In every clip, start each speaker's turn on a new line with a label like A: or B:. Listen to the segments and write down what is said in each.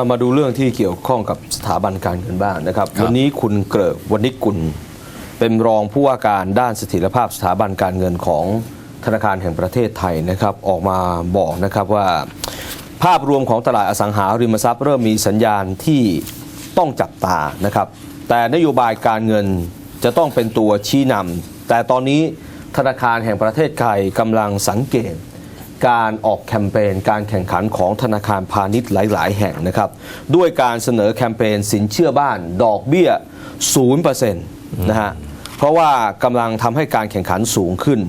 A: เอามาดูเรื่องที่เกี่ยวข้องกับสถาบันการเงินบ้างนะครับ
B: ครับ
A: วันนี้คุณเกริกวันนี้กุล เป็นรองผู้ว่าการด้านเสถียรภาพสถาบันการเงินของธนาคารแห่งประเทศไทยนะครับ ออกมาบอกนะครับว่า ภาพรวมของตลาดอสังหาริมทรัพย์เริ่มมีสัญญาณที่ต้องจับตานะครับ แต่นโยบายการเงินจะต้องเป็นตัวชี้นำแต่ตอนนี้ธนาคารแห่งประเทศไทยกำลังสังเกต การออกแคมเปญการแข่งขันของธนาคารพาณิชย์หลาย ๆ แห่งนะครับ ด้วยการเสนอแคมเปญสินเชื่อบ้านดอกเบี้ย 0%นะฮะเพราะว่ากำลังทำให้การแข่งขันสูงขึ้น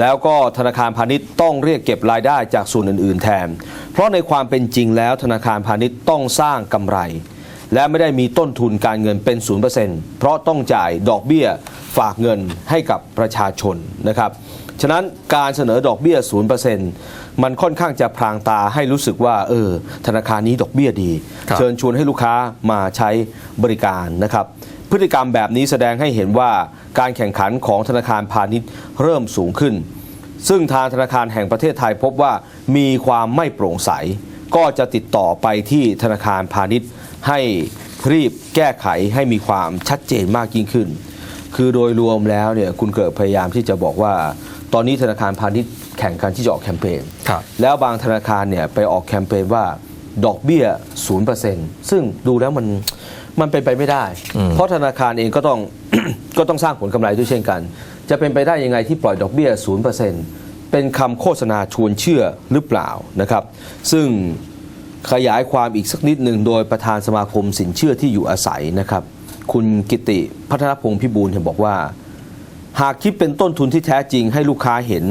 A: แล้วก็ธนาคารพาณิชย์ต้องเรียกเก็บรายได้จากส่วนอื่น ๆ แทน เพราะในความเป็นจริงแล้วธนาคารพาณิชย์ต้องสร้างกำไร และไม่ได้มีต้นทุนการเงินเป็น 0%เพราะต้องจ่ายดอกเบี้ยฝากเงินให้กับประชาชนนะครับ ฉะนั้นการเสนอดอกเบี้ย 0%มันค่อนข้างจะพรางตาให้รู้สึกว่า เออ ธนาคารนี้ดอกเบี้ยดี
B: ครับ
A: เชิญชวนให้ลูกค้ามาใช้บริการนะครับ พฤติกรรมแบบนี้แสดงให้เห็นว่าการแข่งขันของธนาคารพาณิชย์เริ่มสูงขึ้น ซึ่งทางธนาคารแห่งประเทศไทยพบว่ามีความไม่โปร่งใส ก็จะติดต่อไปที่ธนาคารพาณิชย์ ให้รีบแก้ไขให้มีความชัดเจนมากยิ่งขึ้น คือโดยรวมแล้วเนี่ยคุณเกิดพยายามที่จะบอกว่า ตอนนี้ธนาคารพาณิชย์แข่งกันที่จะออกแคมเปญ
B: ครับ
A: แล้วบางธนาคารเนี่ยไปออกแคมเปญว่าดอกเบี้ย 0%ซึ่งดูแล้วมันมันเป็นไปไม่ได้
B: อืม
A: เพราะธนาคารเองก็ต้องก็ต้องสร้างผลกำไรด้วยเช่นกัน จะเป็นไปได้ยังไงที่ปล่อยดอกเบี้ย 0% เป็นคำโฆษณาชวนเชื่อหรือเปล่านะครับ ซึ่งขยายความอีกสักนิดหนึ่งโดยประธานสมาคมสินเชื่อที่อยู่อาศัยนะครับ คุณกิติพัฒนพงศ์พิบูลเนี่ยบอกว่า หากคิดเป็นต้นทุนที่แท้จริงให้ลูกค้าเห็น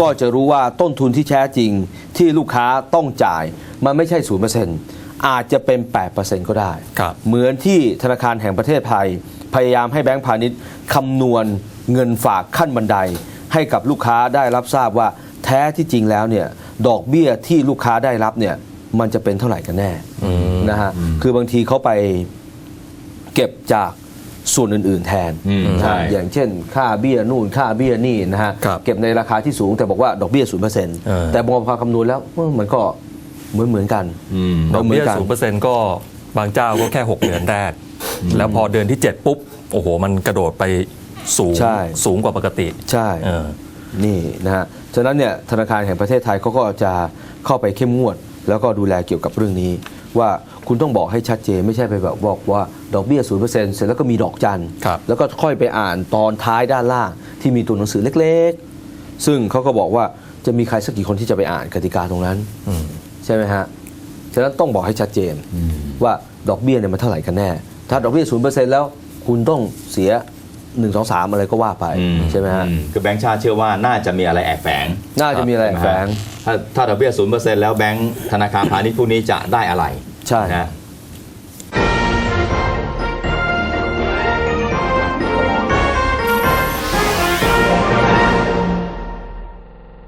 A: ก็จะรู้ว่าต้นทุนที่แท้จริงที่ลูกค้าต้องจ่าย มันไม่ใช่ศูนย์เปอร์เซ็นต์อาจจะเป็น 8%ก็ได้
B: ครับ
A: เหมือนที่ธนาคารแห่งประเทศไทย พยายามให้แบงก์พาณิชย์คำนวณเงินฝากขั้นบันได ให้กับลูกค้าได้รับทราบว่าแท้ที่จริงแล้วเนี่ยดอกเบี้ยที่ลูกค้าได้รับเนี่ยมันจะเป็นเท่าไหร่กันแน่นะฮะคือบางทีเขาไปเก็บจากส่วนอื่น ๆ แทน
C: อืม
A: นะ
C: ใช่
A: ฮะอย่างเช่น ค่าเบี้ยนู่นค่าเบี้ยนี่นะฮะ
B: ครับ
A: เก็บในราคาที่สูงแต่บอกว่าดอกเบี้ยศูนย์เปอร์เซ็นต์
B: เออ
A: แต่พอคำนวณแล้วเออมันก็เหมือนเหมือนๆกัน
C: อืม
B: ดอกเบี้ย
A: เหมือนกัน
B: ศูนเปอร์เซ็นต์ก็บางเจ้าก็แค่ 6 เดือนแรก แล้วพอเดือนที่ 7 ปุ๊บ โอ้โห มันกระโดดไป สูง
A: ใช่
B: สูงกว่าปกติ
A: ใช่
B: เออ
A: นี่นะฮะ ฉะนั้นเนี่ยธนาคารแห่งประเทศไทยเขาก็จะเข้าไปเข้มงวด แล้วก็ดูแลเกี่ยวกับเรื่องนี้ ว่าคุณต้องบอกให้ชัดเจนไม่ใช่ไปแบบบอกว่าดอกเบี้ย0%เสร็จแล้วก็มีดอกจัน
B: ครับ
A: แล้วก็ค่อยไปอ่านตอนท้ายด้านล่างที่มีตัวหนังสือเล็กๆ ซึ่งเขาก็บอกว่าจะมีใครสักกี่คนที่จะไปอ่านกติกาตรงนั้น
B: อืม
A: ใช่ไหมฮะ ฉะนั้นต้องบอกให้ชัดเจนว่าดอกเบี้ยเนี่ยมันเท่าไหร่กันแน่ ถ้าดอกเบี้ย0%แล้ว คุณต้องเสีย 1 2 3อะไรก็ว่าไป
C: อื
A: ใช่ไหมฮะ
C: อืมคือแบงค์ชาติเชื่อว่าน่าจะมีอะไรแอบแฝง
A: น่าจะมีอะไรแฝง
C: ถ้าถ้าดอกเบี้ยศูนย์เปอร์เซ็นต์แล้วแบงค์ธนาคารพาณิชย์พวกนี้จะได้อะไร
A: ใช่
C: นะ